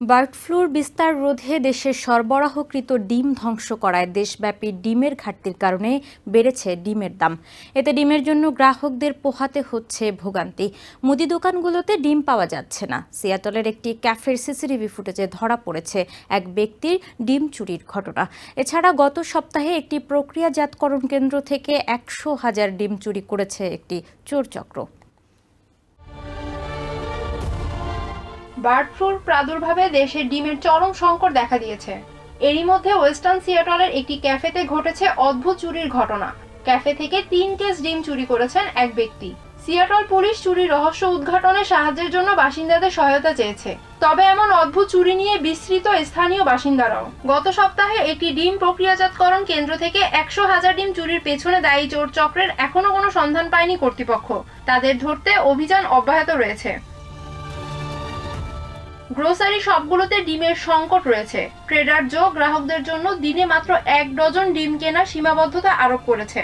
Bird floor বিস্তার রোধে দেশের সরবরাহকৃত ডিম ধ্বংস করায় দেশব্যাপী ডিমের ঘাটতির কারণে বেড়েছে ডিমের দাম। এতে ডিমের জন্য গ্রাহকদের পোহাতে হচ্ছে ভোগান্তি। মুদি দোকানগুলোতে ডিম পাওয়া যাচ্ছে না। সিয়াটলের একটি ক্যাফের সিসিটিভি ফুটেজে ধরা পড়েছে এক ব্যক্তির ডিম চুরির ঘটনা। এছাড়া গত সপ্তাহে একটি প্রক্রিয়াজাতকরণ কেন্দ্র থেকে একশো হাজার ডিম চুরি করেছে একটি চোরচক্র। বার্ড ফ্লুর প্রাদুর্ভাবে দেশে ডিমের চরম সংকট দেখা দিয়েছে। এরই মধ্যে ওয়েস্টার্ন সিয়াটলের একটি ক্যাফেতে ঘটেছে অদ্ভুত চুরির ঘটনা। ক্যাফে থেকে তিন কেস ডিম চুরি করেছেন এক ব্যক্তি। সিয়াটল পুলিশ চুরির রহস্য উদ্ঘাটনে সাহায্যের জন্য বাসিন্দাদের সহায়তা চেয়েছে। তবে এমন অদ্ভুত চুরি নিয়ে বিস্তৃত স্থানীয় বাসিন্দারাও। গত সপ্তাহে একটি ডিম প্রক্রিয়াজাতকরণ কেন্দ্র থেকে একশো হাজার ডিম চুরির পেছনে দায়ী চোর চক্রের এখনও কোনো সন্ধান পায়নি কর্তৃপক্ষ। তাদের ধরতে অভিযান অব্যাহত রয়েছে। গ্রোসারি শপগুলোতে ডিমের সংকট রয়েছে। ট্রেডার জো গ্রাহকদের জন্য দিনে মাত্র এক ডজন ডিম কেনার সীমাবদ্ধতা আরোপ করেছে।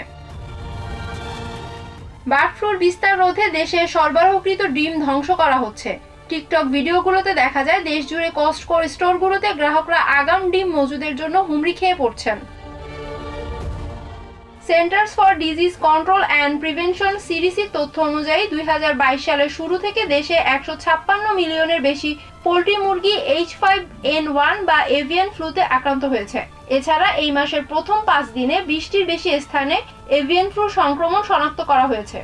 বার্ড ফ্লুর বিস্তার রোধে দেশে সরবরাহকৃত ডিম ধ্বংস করা হচ্ছে। টিকটক ভিডিওগুলোতে দেখা যায় দেশ জুড়ে কস্টকো স্টোরগুলোতে গ্রাহকরা আগাম ডিম মজুদের জন্য হুমড়ি খেয়ে পড়ছেন। Centers for Disease Control and Prevention সিডিসির তথ্য অনুযায়ী দুই হাজার বাইশ সালের শুরু থেকে দেশে একশো ছাপ্পান্ন মিলিয়নের বেশি পোলট্রি মুরগি এইচ ফাইভ এন ওয়ান বা এভিয়ান ফ্লুতে আক্রান্ত হয়েছে। এছাড়া এই মাসের প্রথম পাঁচ দিনে বিশটির বেশি স্থানে এভিয়ান ফ্লু সংক্রমণ শনাক্ত করা হয়েছে।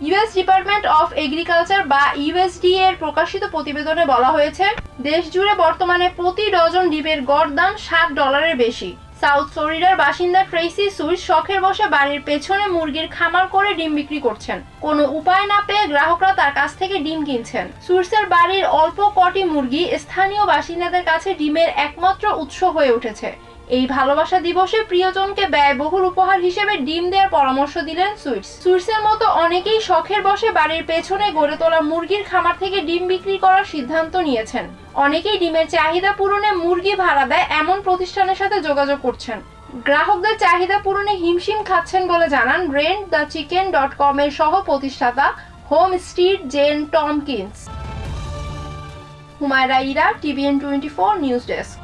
U S Department of Agriculture বা ইউএসডি এর প্রকাশিত প্রতিবেদনে বলা হয়েছে, দেশ জুড়ে বর্তমানে প্রতি ডজন ডিমের গড় দাম ষাট ডলারের বেশি। সাউথ ফ্লোরিডার বাসিন্দা ট্রেসি সুইস শখের বসে বাড়ির পেছনে মুরগির খামার করে ডিম বিক্রি করছেন। কোনো উপায় না পেয়ে গ্রাহকরা তার কাছ থেকে ডিম কিনছেন। সুইসের বাড়ির অল্প কটি মুরগি স্থানীয় বাসিন্দাদের কাছে ডিমের একমাত্র উৎস হয়ে উঠেছে। এই ভালোবাসা দিবসে প্রিয়জনকে ব্যয়বহুল উপহার হিসেবে ডিম দেওয়ার পরামর্শ দিলেন সুইটস। সুইটসের মতো অনেকেই শখের বসে বাড়ির পেছনে গড়ে তোলা মুরগির খামার থেকে ডিম বিক্রি করার সিদ্ধান্ত নিয়েছেন। অনেকেই ডিমের চাহিদা পূরণে মুরগি ভাড়া দেয় এমন প্রতিষ্ঠানের সাথে যোগাযোগ করছেন। গ্রাহকদের চাহিদা পূরণে হিমশিম খাচ্ছেন বলে জানান Rent the Chicken dot com এর সহ প্রতিষ্ঠাতা home street Jane Tomkins. Humaira Ira, T V N twenty four news desk.